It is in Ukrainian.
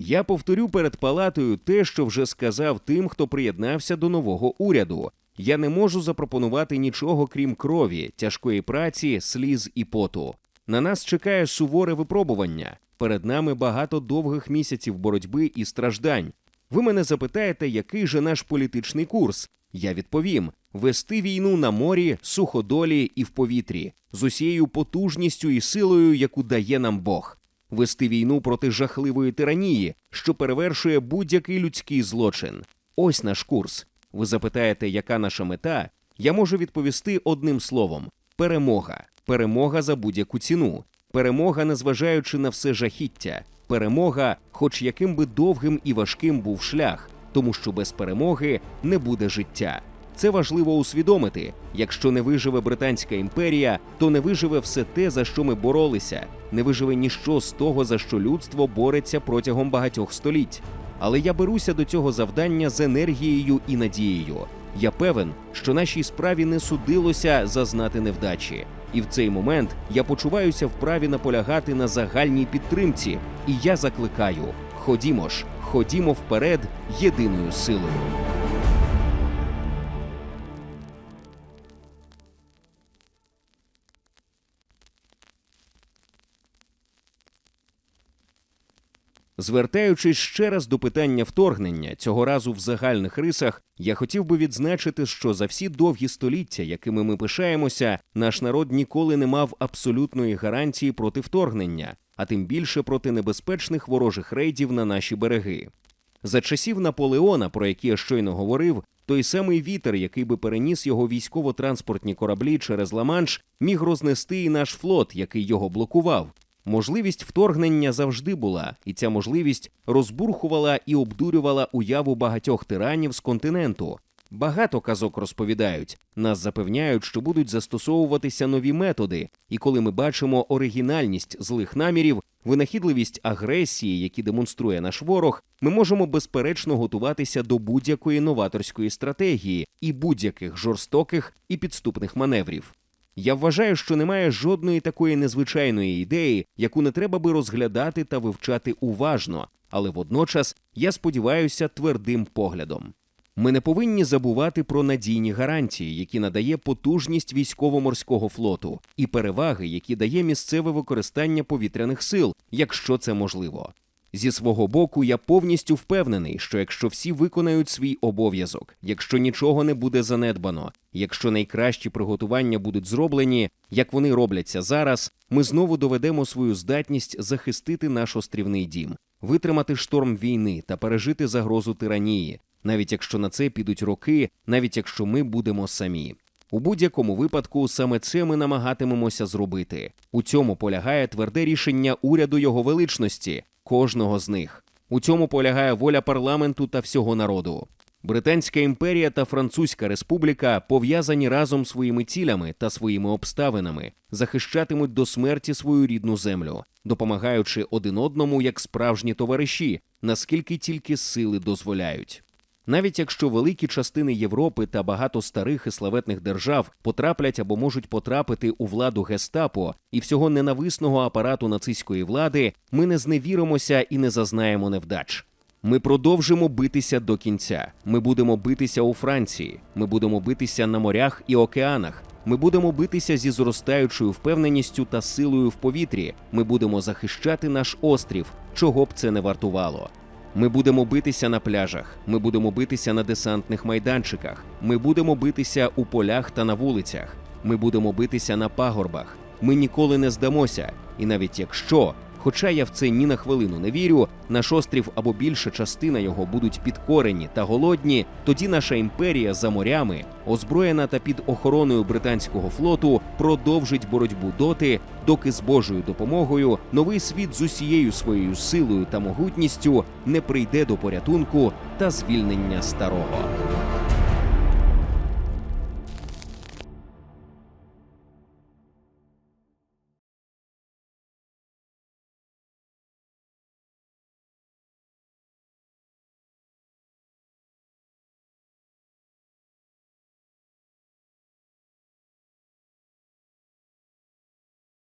Я повторю перед палатою те, що вже сказав тим, хто приєднався до нового уряду. Я не можу запропонувати нічого крім крові, тяжкої праці, сліз і поту. На нас чекає суворе випробування. Перед нами багато довгих місяців боротьби і страждань. Ви мене запитаєте, який же наш політичний курс? Я відповім: вести війну на морі, суходолі і в повітрі з усією потужністю і силою, яку дає нам Бог. Вести війну проти жахливої тиранії, що перевершує будь-який людський злочин. Ось наш курс. Ви запитаєте, яка наша мета? Я можу відповісти одним словом: перемога. Перемога за будь-яку ціну. Перемога, незважаючи на все жахіття. Перемога, хоч яким би довгим і важким був шлях, тому що без перемоги не буде життя. Це важливо усвідомити. Якщо не виживе Британська імперія, то не виживе все те, за що ми боролися, не виживе ніщо з того, за що людство бореться протягом багатьох століть. Але я беруся до цього завдання з енергією і надією. Я певен, що нашій справі не судилося зазнати невдачі. І в цей момент я почуваюся вправі наполягати на загальній підтримці. І я закликаю: ходімо ж, ходімо вперед єдиною силою. Звертаючись ще раз до питання вторгнення, цього разу в загальних рисах, я хотів би відзначити, що за всі довгі століття, якими ми пишаємося, наш народ ніколи не мав абсолютної гарантії проти вторгнення, а тим більше проти небезпечних ворожих рейдів на наші береги. За часів Наполеона, про які я щойно говорив, той самий вітер, який би переніс його військово-транспортні кораблі через Ла-Манш, міг рознести і наш флот, який його блокував. Можливість вторгнення завжди була, і ця можливість розбурхувала і обдурювала уяву багатьох тиранів з континенту. Багато казок розповідають, нас запевняють, що будуть застосовуватися нові методи, і коли ми бачимо оригінальність злих намірів, винахідливість агресії, які демонструє наш ворог, ми можемо безперечно готуватися до будь-якої новаторської стратегії і будь-яких жорстоких і підступних маневрів. Я вважаю, що немає жодної такої незвичайної ідеї, яку не треба би розглядати та вивчати уважно, але водночас я сподіваюся твердим поглядом. Ми не повинні забувати про надійні гарантії, які надає потужність військово-морського флоту, і переваги, які дає місцеве використання повітряних сил, якщо це можливо. Зі свого боку, я повністю впевнений, що якщо всі виконають свій обов'язок, якщо нічого не буде занедбано, якщо найкращі приготування будуть зроблені, як вони робляться зараз, ми знову доведемо свою здатність захистити наш острівний дім, витримати шторм війни та пережити загрозу тиранії, навіть якщо на це підуть роки, навіть якщо ми будемо самі. У будь-якому випадку саме це ми намагатимемося зробити. У цьому полягає тверде рішення уряду його величності, кожного з них. У цьому полягає воля парламенту та всього народу. Британська імперія та Французька республіка пов'язані разом своїми цілями та своїми обставинами, захищатимуть до смерті свою рідну землю, допомагаючи один одному як справжні товариші, наскільки тільки сили дозволяють. Навіть якщо великі частини Європи та багато старих і славетних держав потраплять або можуть потрапити у владу гестапо і всього ненависного апарату нацистської влади, ми не зневіримося і не зазнаємо невдач. Ми продовжимо битися до кінця. Ми будемо битися у Франції. Ми будемо битися на морях і океанах. Ми будемо битися зі зростаючою впевненістю та силою в повітрі. Ми будемо захищати наш острів, чого б це не вартувало. Ми будемо битися на пляжах, ми будемо битися на десантних майданчиках, ми будемо битися у полях та на вулицях, ми будемо битися на пагорбах. Ми ніколи не здамося, і навіть якщо, хоча я в це ні на хвилину не вірю, наш острів або більша частина його будуть підкорені та голодні, тоді наша імперія за морями, озброєна та під охороною британського флоту, продовжить боротьбу доти, доки з Божою допомогою новий світ з усією своєю силою та могутністю не прийде до порятунку та звільнення старого.